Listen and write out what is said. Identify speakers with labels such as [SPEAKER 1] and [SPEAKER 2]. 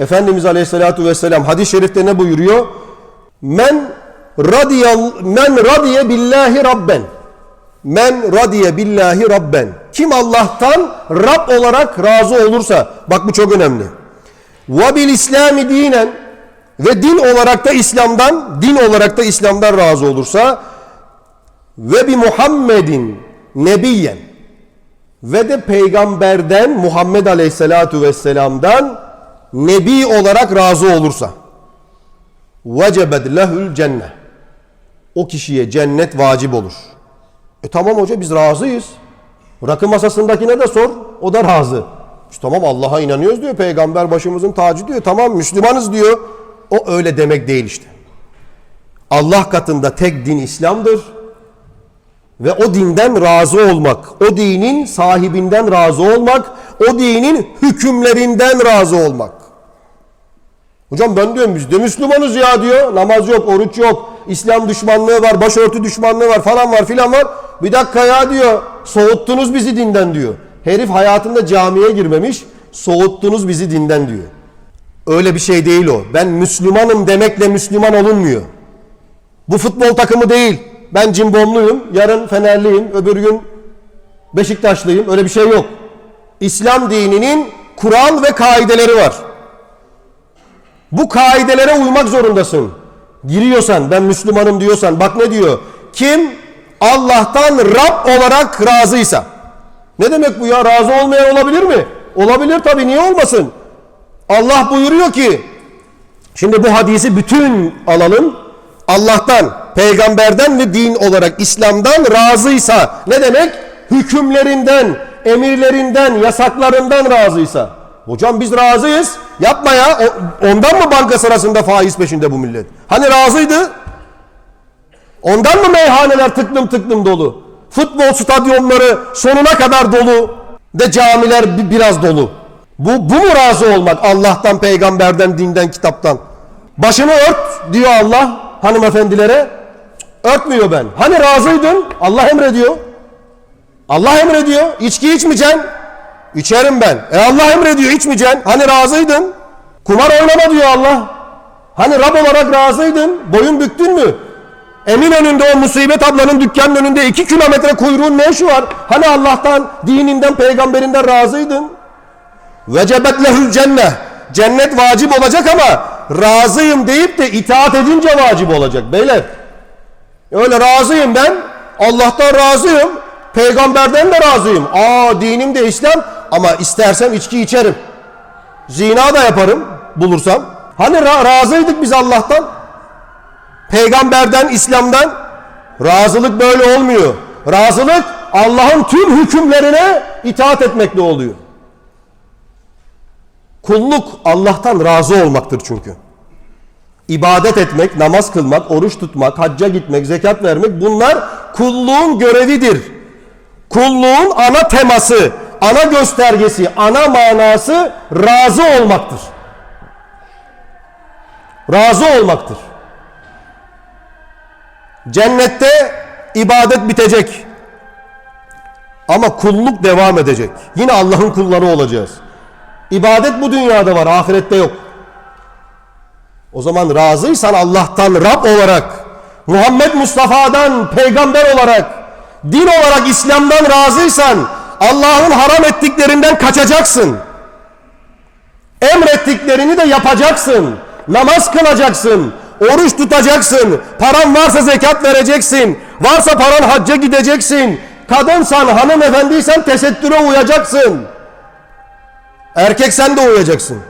[SPEAKER 1] Efendimiz Aleyhisselatü Vesselam hadis-i şerifte ne buyuruyor? Men radiyal men radiye billahi rabben. Men radiye billahi rabben. Kim Allah'tan Rab olarak razı olursa, bak bu çok önemli. Ve bil İslami dinen ve din olarak da İslam'dan, din olarak da İslam'dan razı olursa ve bi Muhammedin nebiyen ve de peygamberden Muhammed Aleyhisselatu Vesselam'dan nebi olarak razı olursa vecebed lehül cennet o kişiye cennet vacip olur. E tamam hoca biz razıyız. Rakı masasındakine de sor. O da razı. İşte tamam Allah'a inanıyoruz diyor. Peygamber başımızın tacı diyor. Tamam Müslümanız diyor. O öyle demek değil işte. Allah katında tek din İslam'dır. Ve o dinden razı olmak, o dinin sahibinden razı olmak, o dinin hükümlerinden razı olmak. Hocam ben diyorum biz de Müslümanız ya diyor. Namaz yok, oruç yok, İslam düşmanlığı var, başörtü düşmanlığı var falan var filan var. Bir dakika ya diyor. Soğuttunuz bizi dinden diyor. Herif hayatında camiye girmemiş. Soğuttunuz bizi dinden diyor. Öyle bir şey değil o. Ben Müslümanım demekle Müslüman olunmuyor. Bu futbol takımı değil. Ben cimbomluyum, yarın Fenerliyim, öbür gün Beşiktaşlıyım. Öyle bir şey yok. İslam dininin kural ve kaideleri var. Bu kaidelere uymak zorundasın. Giriyorsan, ben Müslümanım diyorsan, bak ne diyor? Kim Allah'tan Rab olarak razıysa. Ne demek bu ya? Razı olmayan olabilir mi? Olabilir tabii, niye olmasın? Allah buyuruyor ki, şimdi bu hadisi bütün alalım. Allah'tan, peygamberden ve din olarak İslam'dan razıysa ne demek? Hükümlerinden, emirlerinden, yasaklarından razıysa. Hocam biz razıyız. Yapma ya. Ondan mı banka sırasında faiz peşinde bu millet? Hani razıydı? Ondan mı meyhaneler tıklım tıklım dolu? Futbol stadyumları sonuna kadar dolu de camiler bi- biraz dolu. Bu, bu mu razı olmak Allah'tan, peygamberden, dinden, kitaptan? Başını ört diyor Allah hanımefendilere. Örtmüyor ben. Hani razıydın? Allah emrediyor. Allah emrediyor. İçki içmeyeceksin. İçerim ben. E Allah emrediyor içmeyeceksin. Hani razıydın? Kumar oynama diyor Allah. Hani Rab olarak razıydın. Boyun büktün mü? Emin önünde o musibet ablanın dükkanın önünde iki kilometre kuyruğun ne işi var? Hani Allah'tan, dininden, peygamberinden razıydın? Vecebet lehül cennet. Cennet vacip olacak ama razıyım deyip de itaat edince vacip olacak beyler. Öyle razıyım ben. Allah'tan razıyım. Peygamberden de razıyım. Aa dinim de İslam ama istersem içki içerim. Zina da yaparım bulursam. Hani ra- razıydık biz Allah'tan? Peygamberden, İslam'dan razılık böyle olmuyor. Razılık Allah'ın tüm hükümlerine itaat etmekle oluyor. Kulluk Allah'tan razı olmaktır çünkü. İbadet etmek, namaz kılmak, oruç tutmak, hacca gitmek, zekat vermek bunlar kulluğun görevidir. Kulluğun ana teması, ana göstergesi, ana manası razı olmaktır. Razı olmaktır. Cennette ibadet bitecek. Ama kulluk devam edecek. Yine Allah'ın kulları olacağız. İbadet bu dünyada var, ahirette yok. O zaman razıysan Allah'tan Rab olarak, Muhammed Mustafa'dan peygamber olarak, din olarak İslam'dan razıysan Allah'ın haram ettiklerinden kaçacaksın. Emrettiklerini de yapacaksın. Namaz kılacaksın. Oruç tutacaksın. Paran varsa zekat vereceksin. Varsa paran hacca gideceksin. Kadınsan, hanımefendiysen tesettüre uyacaksın. Erkek sen de uyacaksın.